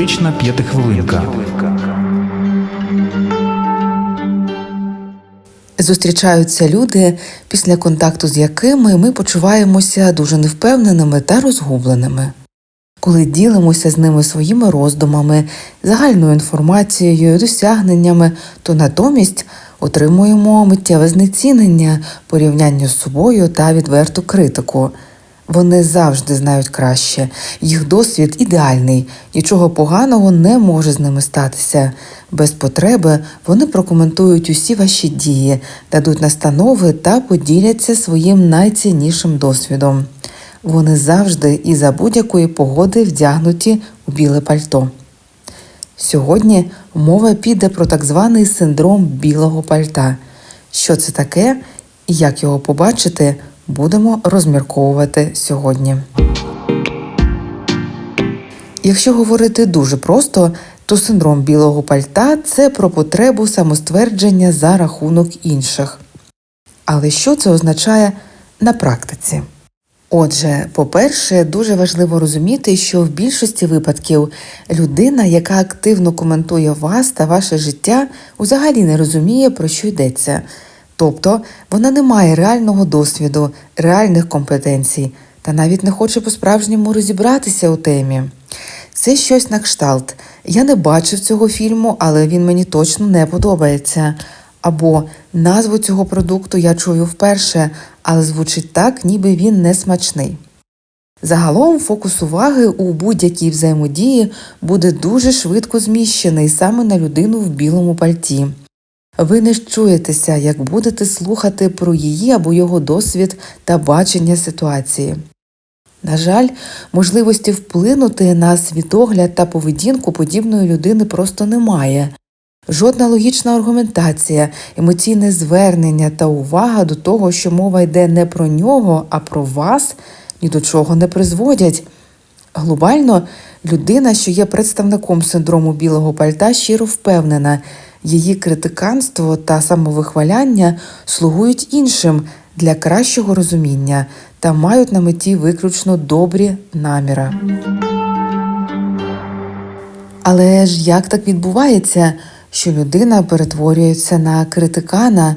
Терапевтична п'ятихвилинка. Зустрічаються люди, після контакту з якими ми почуваємося дуже невпевненими та розгубленими. Коли ділимося з ними своїми роздумами, загальною інформацією, досягненнями, то натомість отримуємо миттєве знецінення, порівняння з собою та відверту критику. Вони завжди знають краще, їх досвід ідеальний, нічого поганого не може з ними статися. Без потреби вони прокоментують усі ваші дії, дадуть настанови та поділяться своїм найціннішим досвідом. Вони завжди і за будь-якої погоди вдягнуті у біле пальто. Сьогодні мова піде про так званий синдром білого пальта. Що це таке і як його побачити, будемо розмірковувати сьогодні. Якщо говорити дуже просто, то синдром білого пальта це про потребу самоствердження за рахунок інших. Але що це означає на практиці? Отже, по-перше, дуже важливо розуміти, що в більшості випадків людина, яка активно коментує вас та ваше життя, взагалі не розуміє, про що йдеться. Тобто вона не має реального досвіду, реальних компетенцій та навіть не хоче по-справжньому розібратися у темі. Це щось на кшталт. Я не бачив цього фільму, але він мені точно не подобається. Або назву цього продукту я чую вперше, але звучить так, ніби він не смачний. Загалом фокус уваги у будь-якій взаємодії буде дуже швидко зміщений саме на людину в білому пальті. Ви не чуєтеся, як будете слухати про її або його досвід та бачення ситуації. На жаль, можливості вплинути на світогляд та поведінку подібної людини просто немає. Жодна логічна аргументація, емоційне звернення та увага до того, що мова йде не про нього, а про вас, ні до чого не призводять. Глобально, людина, що є представником синдрому білого пальта, щиро впевнена, її критиканство та самовихваляння слугують іншим для кращого розуміння та мають на меті виключно добрі наміри. Але ж як так відбувається, що людина перетворюється на критикана,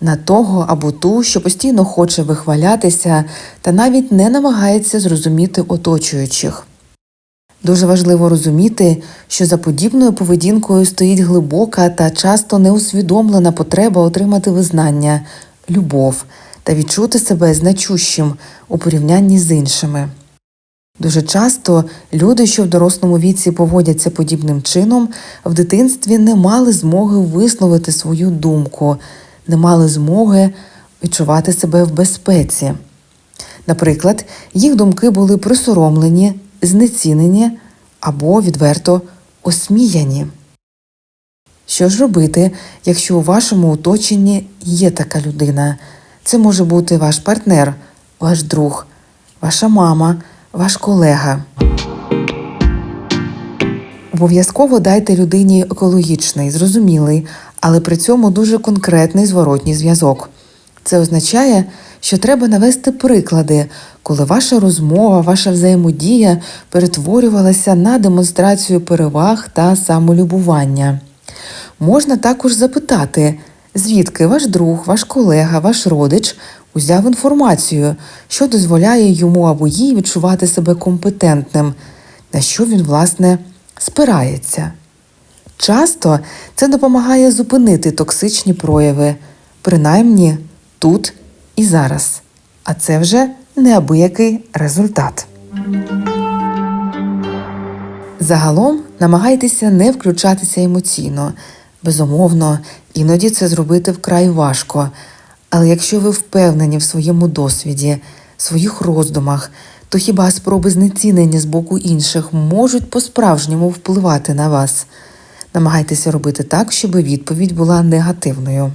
на того або ту, що постійно хоче вихвалятися та навіть не намагається зрозуміти оточуючих? Дуже важливо розуміти, що за подібною поведінкою стоїть глибока та часто неусвідомлена потреба отримати визнання, любов та відчути себе значущим у порівнянні з іншими. Дуже часто люди, що в дорослому віці поводяться подібним чином, в дитинстві не мали змоги висловити свою думку, не мали змоги відчувати себе в безпеці. Наприклад, їх думки були присоромлені, знецінені або відверто осміяні. Що ж робити, якщо у вашому оточенні є така людина? Це може бути ваш партнер, ваш друг, ваша мама, ваш колега. Обов'язково дайте людині екологічний, зрозумілий, але при цьому дуже конкретний зворотній зв'язок. Це означає, що треба навести приклади, коли ваша розмова, ваша взаємодія перетворювалася на демонстрацію переваг та самолюбування. Можна також запитати, звідки ваш друг, ваш колега, ваш родич узяв інформацію, що дозволяє йому або їй відчувати себе компетентним, на що він, власне, спирається. Часто це допомагає зупинити токсичні прояви, принаймні тут і зараз. А це вже неабиякий результат. Загалом намагайтеся не включатися емоційно. Безумовно, іноді це зробити вкрай важко. Але якщо ви впевнені в своєму досвіді, своїх роздумах, то хіба спроби знецінення з боку інших можуть по-справжньому впливати на вас? Намагайтеся робити так, щоб відповідь була негативною.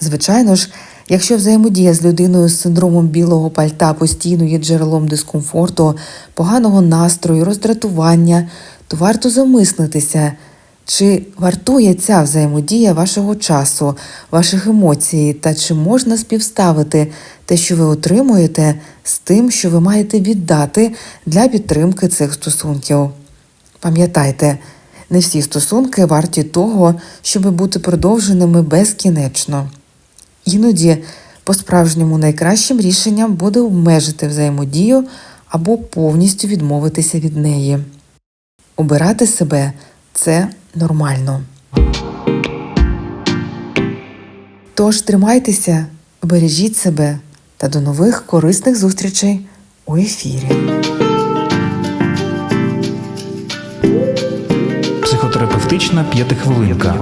Звичайно ж, якщо взаємодія з людиною з синдромом білого пальта постійно є джерелом дискомфорту, поганого настрою, роздратування, то варто замислитися, чи вартує ця взаємодія вашого часу, ваших емоцій, та чи можна співставити те, що ви отримуєте, з тим, що ви маєте віддати для підтримки цих стосунків. Пам'ятайте, не всі стосунки варті того, щоб бути продовженими безкінечно. Іноді по-справжньому найкращим рішенням буде обмежити взаємодію або повністю відмовитися від неї. Обирати себе це нормально. Тож тримайтеся, бережіть себе та до нових корисних зустрічей у ефірі. Психотерапевтична п'ятихвилинка.